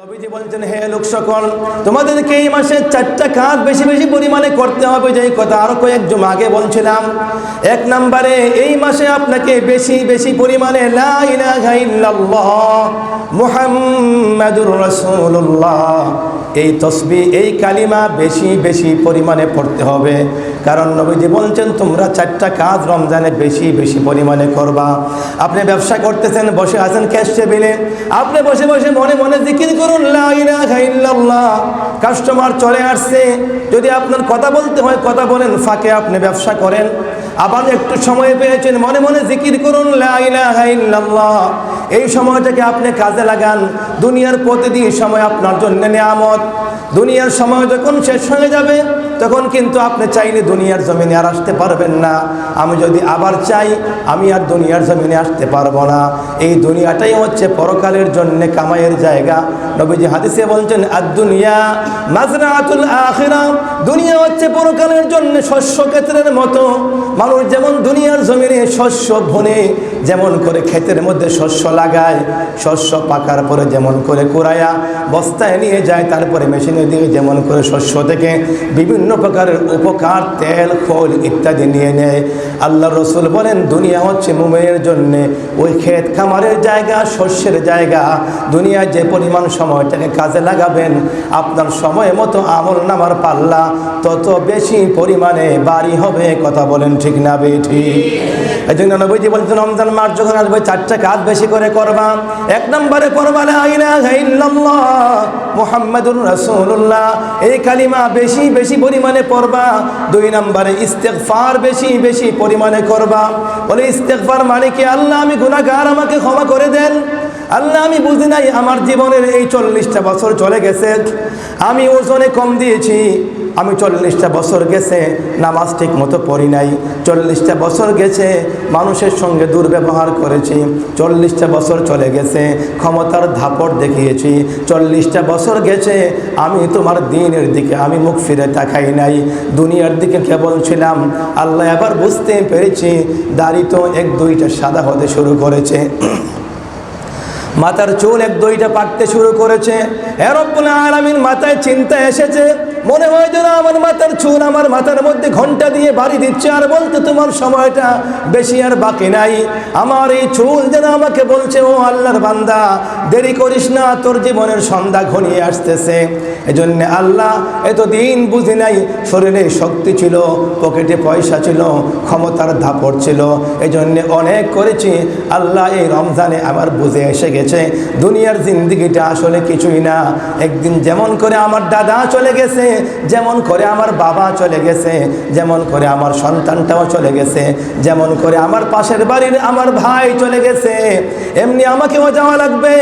নবীজি বলছেন, হে লোক সকল, তোমাদেরকে এই মাসে চারটা কাজ বেশি বেশি পরিমাণে করতে হবে, যেই কথা আরও কয়েকজন আগে বলছিলাম। এক নম্বরে, এই মাসে আপনাকে বেশি বেশি পরিমাণে মুহাম্মাদুর রাসূলুল্লাহ। এই তসবি, এই কালিমা বেশি বেশি পরিমাণে পড়তে হবে। কারণ নবীজি বলছেন, তোমরা চারটা কাজ রমজানে বেশি বেশি পরিমাণে করবা। আপনি ব্যবসা করতেছেন, বসে আছেন ক্যাশ টেবিলে। আপনি বসে বসে মনে মনে জিকির করুন কাস্টমার চলে আসছে। যদি আপনার কথা বলতে হয়, কথা বলেন, ফাঁকে আপনি ব্যবসা করেন। আবার একটু সময় পেয়েছেন, মনে মনে জিকির করুন, লা ইলাহা ইল্লাল্লাহ। এই সময়টাকে আপনি কাজে লাগান। দুনিয়ার প্রতিদিন সময় আপনার জন্য নিয়ামত। দুনিয়ার সময় যখন শেষ হয়ে যাবে, তখন কিন্তু আপনি চাইলে দুনিয়ার জমিনে আর আসতে পারবেন না। আমি যদি আবার চাই, আমি আর দুনিয়ার জমিনে আসতে পারব না। এই দুনিয়াটাই হচ্ছে পরকালের জন্য কামাইয়ের জায়গা। নবীজি হাদিসে বলছেন আর দুনিয়া মাজরাতুল আখিরা। দুনিয়া হচ্ছে পরকালের জন্য শস্য ক্ষেত্রের মতো। মানুষ যেমন দুনিয়ার জমিনে শস্য ভনে যেমন করে ক্ষেতের মধ্যে শস্য লাগায়, শস্য পাকার পরে যেমন করে কুড়ায়া, বস্তায় নিয়ে যায়, তারপরে মেশিনে দিয়ে যেমন করে শস্য থেকে বিভিন্ন প্রকারের উপকার, তেল, খোল ইত্যাদি নিয়ে নেয়। আল্লাহ রসুল বলেন, দুনিয়া হচ্ছে মুমের জন্য ওই ক্ষেত খামারের জায়গা, শস্যের জায়গা। দুনিয়ায় যে পরিমাণ সময়টাকে কাজে লাগাবেন, আপনার সময় মতো আমল নামার পাল্লা তত বেশি পরিমাণে বাড়ি হবে, কথা বলেন ঠিক না বেঠি এই জন্য নবীজি বলছেন, রমজান মাস যখন আসবে, চারটা কাজ বেশি করে করবা। এক নম্বরে পড়বা, লা ইলাহা ইল্লাল্লাহ রাসূলুল্লাহ, এই কালিমা বেশি বেশি পরিমাণে পড়বা। দুই নম্বরে ইস্তেকফার বেশি বেশি পরিমাণে করবা। বলে ইস্তেকফার মানে কি? আল্লাহ, আমি গুণাগার আমাকে ক্ষমা করে দেন। আল্লাহ, আমি বুঝি নাই, আমার জীবনের এই চল্লিশটা বছর চলে গেছে। আমি ওজনে কম দিয়েছি। আমি চল্লিশটা বছর গেছে নামাজ ঠিক মতো পড়ি নাই। চল্লিশটা বছর গেছে মানুষের সঙ্গে দুর্ব্যবহার করেছি। চল্লিশটা বছর চলে গেছে, ক্ষমতার ধাপড় দেখিয়েছি। চল্লিশটা বছর গেছে, আমি তোমার দিনের দিকে আমি মুখ ফিরে তাকাই নাই। দুনিয়ার দিকে কেবল ছিলাম। আল্লাহ আবার বুঝতে পেরেছি, দাড়ি তো এক দুইটা সাদা হতে শুরু করেছে। মাথার চুল এক দুইটা পাকতে শুরু করেছে। এরব্বুল আলামিন মাথায় চিন্তা এসেছে মনে হয় যেন আমার মাথার চুল আমার মাথার মধ্যে ঘণ্টা দিয়ে বাড়ি দিচ্ছে, আর বলতে তোমার সময়টা বেশি আর বাকি নাই। আমার এই চুল যেন আমাকে বলছে, ও আল্লাহর বান্দা, দেরি করিস না, তোর জীবনের সন্ধ্যা ঘনিয়ে আসতেছে। এজন্য আল্লাহ এতদিন বুঝি নাই, শরীরে শক্তি ছিল, পকেটে পয়সা ছিল, ক্ষমতার ধাপড় ছিল। এই জন্যে অনেক করেছি, আল্লাহ এই রমজানে আমার বুঝে এসে গেছে, দুনিয়ার জিন্দিগিটা আসলে কিছুই না। একদিন যেমন করে আমার দাদা চলে গেছে যেমন করে আমার বাবা চলে গেছে, যেমন করে আমার সন্তানটাও চলে গেছে, যেমন করে আমার পাশের বাড়ির আমার ভাই চলে গেছে। এমনি আমাকেও যাওয়া লাগবে।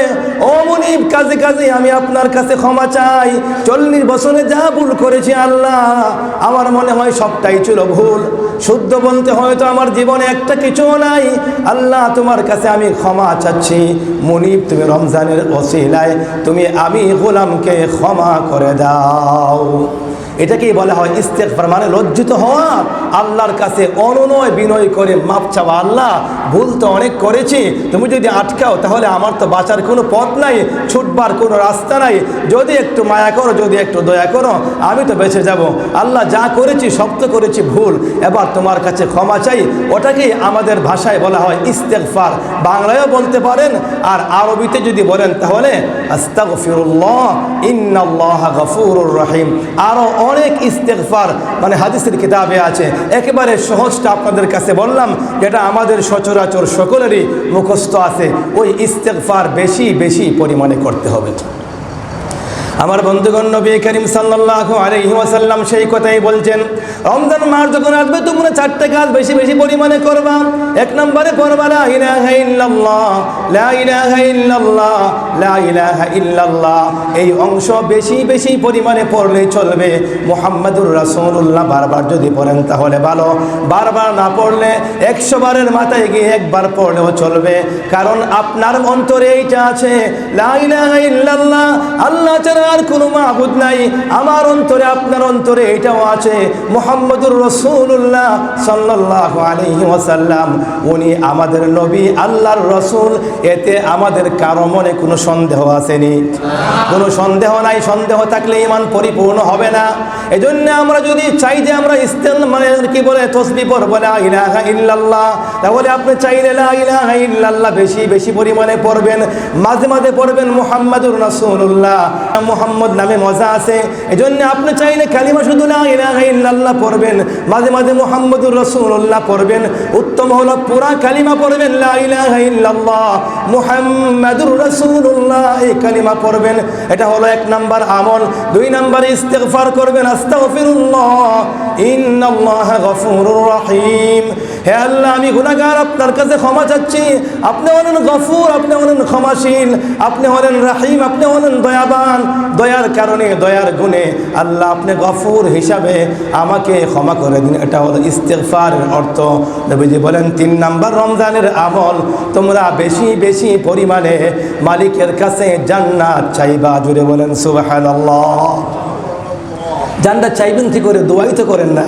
ও মুনিব, কাজে কাজে আমি আপনার কাছে ক্ষমা চাই। চল্লিশ বছরে যা ভুল করেছি আল্লাহ, আমার মনে হয় সবটাই ছিল ভুল। শুদ্ধ বলতে হয়তো আমার জীবনে একটা কিছুও নাই। আল্লাহ তোমার কাছে আমি ক্ষমা চাচ্ছি। মুনিব, তুমি রমজানের ওসিলায়, তুমি আমি গোলামকে ক্ষমা করে দাও। এটাকেই বলা হয় ইস্তেকবার মানে লজ্জিত হওয়া। আল্লাহর কাছে অনুনয় বিনয় করে মাপ চাওয়া। আল্লাহ, ভুল তো অনেক করেছি, তুমি যদি আটকাও, তাহলে আমার তো বাঁচার কোনো পথ নাই, ছুটবার কোনো রাস্তা নাই। যদি একটু মায়া করো, যদি একটু দয়া করো, আমি তো বেঁচে যাব। আল্লাহ যা করেছি, সব তো করেছি ভুল। এবার তোমার কাছে ক্ষমা চাই। ওটাকেই আমাদের ভাষায় বলা হয় ইস্তেকফার বাংলায়ও বলতে পারেন, আর আরবিতে যদি বলেন, তাহলে আস্তাগফিরুল্লাহ, ইন্নাল্লাহ রহিম। আরও অনেক ইস্তেকফার মানে হাদিসের কিতাবে আছে। একেবারে সহজটা আপনাদের কাছে বললাম যেটা আমাদের সচরাচর সকলেরই মুখস্থ আছে। ওই ইস্তেকফার বেশি বেশি পরিমাণে করতে হবে। আমার বন্ধুগণ নবী করিম সাল্লাল্লাহু আলাইহি ওয়াসাল্লাম সেই কথাই বলছেন, রমজান মাস যখন আসবে তোমরা চারটে কাজ বেশি বেশি পরিমাণে করবা। এক নম্বরে পড়বা, লা ইলাহা ইল্লাল্লাহ, লা ইলাহা ইল্লাল্লাহ, লা ইলাহা ইল্লাল্লাহ। এই অংশ বেশি বেশি পরিমাণে পড়লে চলবে। মুহাম্মাদুর রাসূলুল্লাহ, বারবার যদি পড়েন তাহলে ভালো। বারবার না পড়লে একশো বারের মাথায় গিয়ে একবার পড়লেও চলবে। কারণ আপনার অন্তরে এইটা আছে, লা ইলাহা ইল্লাল্লাহ, আল্লাহ ছাড়া আর কোনো মাহবুদ নাই, আমার অন্তরে, আপনার অন্তরে এটাও আছে। মোহাম্মদুর রসুল্লাহ সাল্লাহ আলহি ওয়াসাল্লাম, উনি আমাদের নবী, আল্লাহর রসুল, এতে আমাদের কারও মনে কোনো সন্দেহ আসেনি। কোনো সন্দেহ নাই, সন্দেহ থাকলে ইমান পরিপূর্ণ হবে না। এই জন্য আমরা যদি চাই যে আমরা ইস্তেল মানে কি বলে, তসবি পড়ব ইলাহা ইল্লাল্লাহ, তাহলে আপনি চাইলে ইলাহা ইল্লাল্লাহ বেশি বেশি পরিমাণে পড়বেন। মাঝে মাঝে পড়বেন মুহাম্মাদুর রাসূলুল্লাহ। মুহাম্মদ নামে মজা আছে। এই জন্য আপনি চাইলে কালিমা শুধু না ইলাহা ইল্লাল্লাহ পড়বেন, মাঝে মাঝে মুহাম্মাদুর রাসূলুল্লাহ পড়বেন, উত্তম হলো পুরা কালিমা পড়বেন, লা ইল্লাল্লাহ, মুহাম্মাদুর রাসূলুল্লাহ এই কালিমা পড়বেন। এটা হলো এক নাম্বার আমল। দুই নাম্বার ইস্তেগফার করবেন, আস্তাগফিরুল্লাহ, ইন্নাল্লাহা গফুরুর রহিম। হে আল্লাহ, আমি গুনাহগার আপনার কাছে ক্ষমা চাচ্ছি। আপনি হলেন গফুর, আপনি হলেন ক্ষমাশীল, আপনি হলেন রাহিম, আপনি হলেন দয়াবান। দয়ার কারণে, দয়ার গুণে আল্লাহ আপনি গফুর হিসাবে আমাকে ক্ষমা করে দিন। এটা হলো ইস্তেগফারের অর্থ। নবীজি বলেন, তিন নাম্বার রমজানের আমল, তোমরা বেশি বেশি পরিমাণে মালিকের কাছে জান্নাত চাইবা। জুড়ে বলেন, সুবহানাল্লাহ। জানটা চাইবেন কি করে? দোয়াই তো করেন না।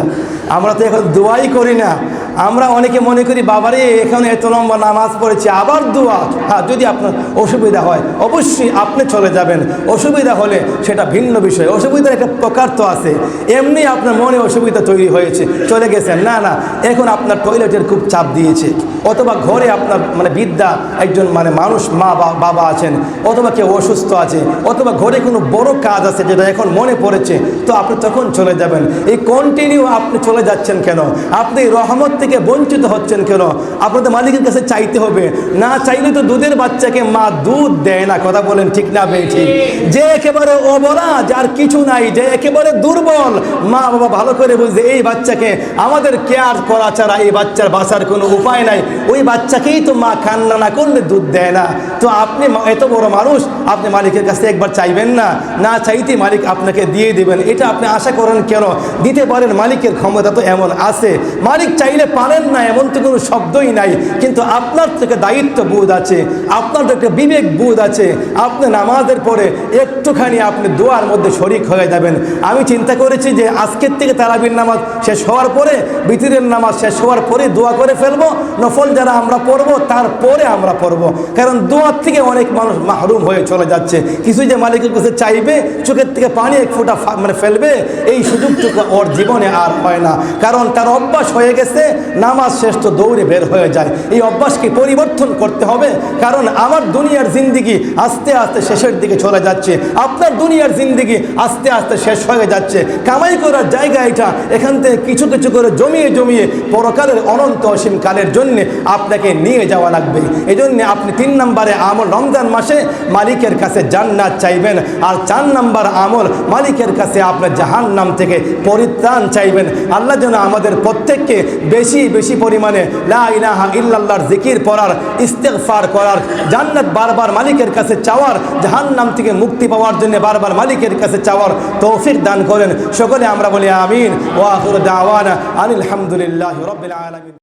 আমরা তো এখন দোয়াই করি না। আমরা অনেকে মনে করি, বাবারে, এখানে এত লম্বা নামাজ পড়েছি, আবার দোয়া। হ্যাঁ যদি আপনার অসুবিধা হয়, অবশ্যই আপনি চলে যাবেন। অসুবিধা হলে সেটা ভিন্ন বিষয়। অসুবিধার একটা প্রকার তো আছে। এমনি আপনার মনে অসুবিধা তৈরি হয়েছে, চলে গেছেন। না না, এখন আপনার টয়লেটের খুব চাপ দিয়েছে। অথবা ঘরে আপনার মানে বিদ্যা একজন মানে মানুষ মা বাবা আছেন, অথবা কেউ অসুস্থ আছে, অথবা ঘরে কোনো বড় কাজ আছে যেটা এখন মনে পড়েছে, তো আপনি তখন চলে যাবেন। এই কন্টিনিউ আপনি চলে যাচ্ছেন কেন? আপনি রহমত থেকে বঞ্চিত হচ্ছেন কেন? আপনাদের মালিকের কাছে চাইতে হবে। না চাইলে তো দুধের বাচ্চাকে মা দুধ দেয় না, কথা বলেন ঠিক না ঠিক। যে একেবারে অবলা, যার কিছু নাই, যে একেবারে দুর্বল মা বাবা ভালো করে বুঝছে এই বাচ্চাকে আমাদের কেয়ার করা ছাড়া এই বাচ্চার বাঁচার কোনো উপায় নাই। ওই বাচ্চাকেই তো মা কান্না না করলে দুধ দেয় না। তো আপনি এত বড় মানুষ, আপনি মালিকের কাছে একবার চাইবেন না। না চাইতে মালিক আপনাকে দিয়ে দিবেন। এটা আপনি আশা করেন কেন? দিতে পারেন মালিকের ক্ষমতা তো এমন আছে। মালিক চাইলে পারেন না, এমন তো কোনো শব্দই নাই। কিন্তু আপনার থেকে দায়িত্ব বোধ আছে। আপনার তো একটা বিবেক বোধ আছে। আপনি নামাজের পরে একটুখানি আপনি দোয়ার মধ্যে শরিক হয়ে যাবেন। আমি চিন্তা করেছি যে আজকের থেকে তারাবির নামাজ শেষ হওয়ার পরে, বিতিরের নামাজ শেষ হওয়ার পরে দোয়া করে ফেলব, নফল যারা আমরা পড়ব, তারপরে আমরা পড়ব। কারণ দোয়ার থেকে অনেক মানুষ মাহরুম হয়ে চলে যাচ্ছে। কিছু যে মালিকের কাছে চাইবে, চোখের থেকে পানি এক ফোঁটা মানে ফেলবে, এই সুযোগটুকু ওর জীবনে আর হয় না। কারণ তার অভ্যাস হয়ে গেছে, নামাজ শেষ তো দৌড়ে বের হয়ে যায়। এই অভ্যাসকে পরিবর্তন করতে হবে। কারণ আমার দুনিয়ার জিন্দিগি আস্তে আস্তে শেষের দিকে চলে যাচ্ছে। আপনার দুনিয়ার জিন্দিগি আস্তে আস্তে শেষ হয়ে যাচ্ছে। কামাই করার জায়গা এটা। এখান থেকে কিছু কিছু করে জমিয়ে জমিয়ে পরকালের অনন্ত অসীম কালের জন্য আপনাকে নিয়ে যাওয়া লাগবে। এই জন্য আপনি তিন নম্বরে আমল রমজান মাসে মালিকের কাছে জান্নাত চাইবেন আর চার নম্বর আমল মালিকের কাছে আপনার জাহান নাম থেকে পরিত্রাণ চাইবেন। আল্লাহ যেন আমাদের প্রত্যেককে বেশি বেশি পরিমাণে লা ইলাহা ইল্লাল্লাহর জিকির পড়ার, ইস্তেগফার করার, জান্নাত বারবার মালিকের কাছে চাওয়ার জাহান নাম থেকে মুক্তি পাওয়ার জন্য বারবার মালিকের কাছে চাওয়ার তৌফিক দান করেন। সকলে আমরা বলি আমিন। ওয়া আখিরু দাওয়ানা আনিল রাব্বিল আলামিন।